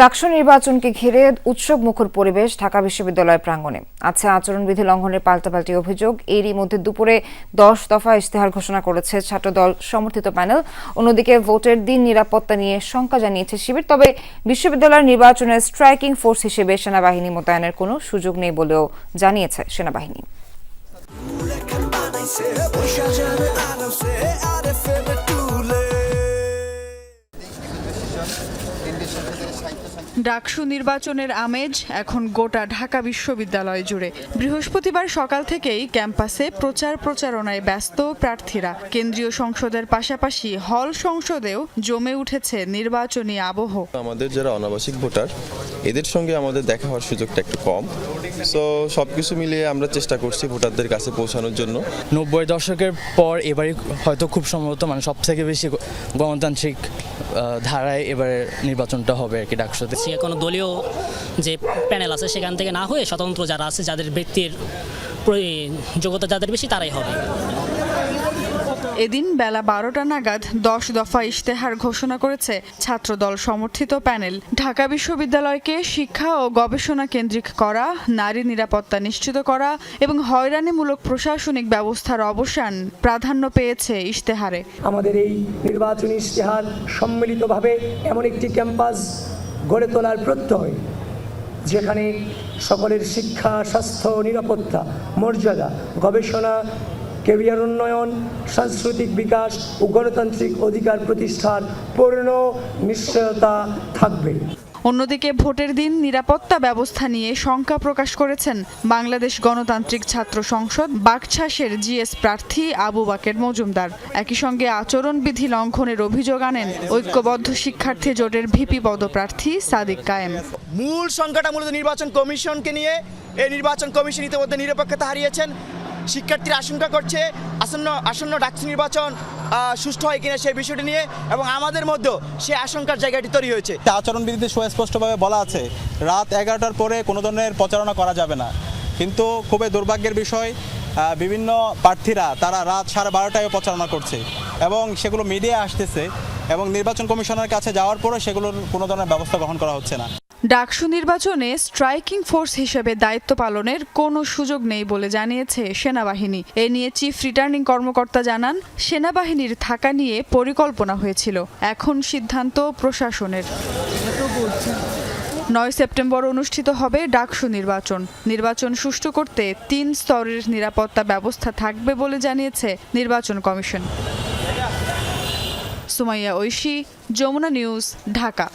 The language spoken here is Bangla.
ডাকসু নির্বাচনকে ঘিরে উৎসব মুখর পরিবেশ ঢাকা বিশ্ববিদ্যালয় প্রাঙ্গণে। আছে আচরণবিধি লঙ্ঘনের পাল্টাপাল্টি অভিযোগ। এরই মধ্যে দুপুরে দশ দফা ইশতেহার ঘোষণা করেছে ছাত্রদল সমর্থিত প্যানেল। অন্যদিকে ভোটের দিন নিরাপত্তা নিয়ে শঙ্কা জানিয়েছে শিবির। তবে বিশ্ববিদ্যালয়ের নির্বাচনের স্ট্রাইকিং ফোর্স হিসেবে সেনাবাহিনী মোতায়েনের কোনো সুযোগ নেই বলেও জানিয়েছে সেনাবাহিনী। ডাকসু নির্বাচনের আমেজ এখন গোটা ঢাকা বিশ্ববিদ্যালয় জুড়ে। বৃহস্পতিবার সকাল থেকেই ক্যাম্পাসে প্রচার প্রচারণায় ব্যস্ত প্রার্থীরা। কেন্দ্রীয় সংসদের পাশাপাশি হল সংসদেও জমে উঠেছে নির্বাচনী আবহ। আমাদের যারা অনাবাসিক ভোটার এদের সঙ্গে আমাদের দেখা হওয়ার সুযোগটা একটু কম। সো সব কিছু মিলিয়ে আমরা চেষ্টা করছি ভোটারদের কাছে পৌঁছানোর জন্য। নব্বই দশকের পর এবারে হয়তো খুব সম্ভবত মানে সব থেকে বেশি গণতান্ত্রিক ধারায় এবারে নির্বাচনটা হবে আর কি ডাকসুতে। কোনো দলীয় যে প্যানেল আছে সেখান থেকে না হয়ে স্বতন্ত্র যারা আছে, যাদের ব্যক্তির যোগ্যতা যাদের বেশি, তারাই হবে। এদিন বেলা বারোটা নাগাদ দশ দফা ইশতেহার ঘোষণা করেছে ছাত্রদল সমর্থিত প্যানেল। ঢাকা বিশ্ববিদ্যালয়কে শিক্ষা ও গবেষণা কেন্দ্রিক করা, নারী নিরাপত্তা নিশ্চিত করা এবং হয়রানিমূলক প্রশাসনিক ব্যবস্থার অবসান প্রাধান্য পেয়েছে ইশতেহারে। আমাদের এই নির্বাচনী ইশতেহার সম্মিলিতভাবে এমন একটি ক্যাম্পাস গড়ে তোলার প্রত্যয়, যেখানে সকলের শিক্ষা, স্বাস্থ্য, নিরাপত্তা, মর্যাদা, গবেষণা কেরিয়ার উন্নয়ন সাংস্কৃতিক বিকাশ ও গণতান্ত্রিক অধিকার প্রতিষ্ঠার পূর্ণ নিশ্চয়তা থাকবে। অন্যদিকে ভোটের দিন নিরাপত্তা ব্যবস্থা নিয়ে শঙ্কা প্রকাশ করেছেন বাংলাদেশ গণতান্ত্রিক ছাত্র সংসদ বাকছাসের জিএস প্রার্থী আবু বাকের মজুমদার। একই সঙ্গে আচরণবিধি লঙ্ঘনের অভিযোগ আনেন ঐক্যবদ্ধ শিক্ষার্থী জোটের ভিপি পদপ্রার্থী সাদিক কায়েম। মূল সংখ্যাটা মূলত নির্বাচন কমিশনকে নিয়ে এই নির্বাচন কমিশন ইতিমধ্যে নিরপেক্ষতা হারিয়েছেন। শিক্ষার্থীরা আশঙ্কা করছে, আসন্ন আসন্ন ডাকসু নির্বাচন সুষ্ঠু হয় কিনা সেই বিষয়টি নিয়ে এবং আমাদের মধ্যেও সেই আশঙ্কার জায়গাটি তৈরি হয়েছে। আচরণ আচরণবিধিতে সুস্পষ্টভাবে বলা আছে, রাত এগারোটার পরে কোনো ধরনের প্রচারণা করা যাবে না। কিন্তু খুবই দুর্ভাগ্যের বিষয় বিভিন্ন প্রার্থীরা তারা রাত সাড়ে বারোটায় প্রচারণা করছে এবং সেগুলো মিডিয়া আসতেছে এবং নির্বাচন কমিশনের কাছে যাওয়ার পরে সেগুলোর কোনো ধরনের ব্যবস্থা গ্রহণ করা হচ্ছে না। ডাকসু নির্বাচনে স্ট্রাইকিং ফোর্স হিসেবে দায়িত্ব পালনের কোনো সুযোগ নেই বলে জানিয়েছে সেনাবাহিনী। এ নিয়ে চিফ রিটার্নিং কর্মকর্তা জানান, সেনাবাহিনীর থাকা নিয়ে পরিকল্পনা হয়েছিল। এখন সিদ্ধান্ত প্রশাসনের। নয় সেপ্টেম্বর অনুষ্ঠিত হবে ডাকসু নির্বাচন। নির্বাচন সুষ্ঠু করতে তিন স্তরের নিরাপত্তা ব্যবস্থা থাকবে বলে জানিয়েছে নির্বাচন কমিশন। সুমাইয়া ঐশী, যমুনা নিউজ, ঢাকা।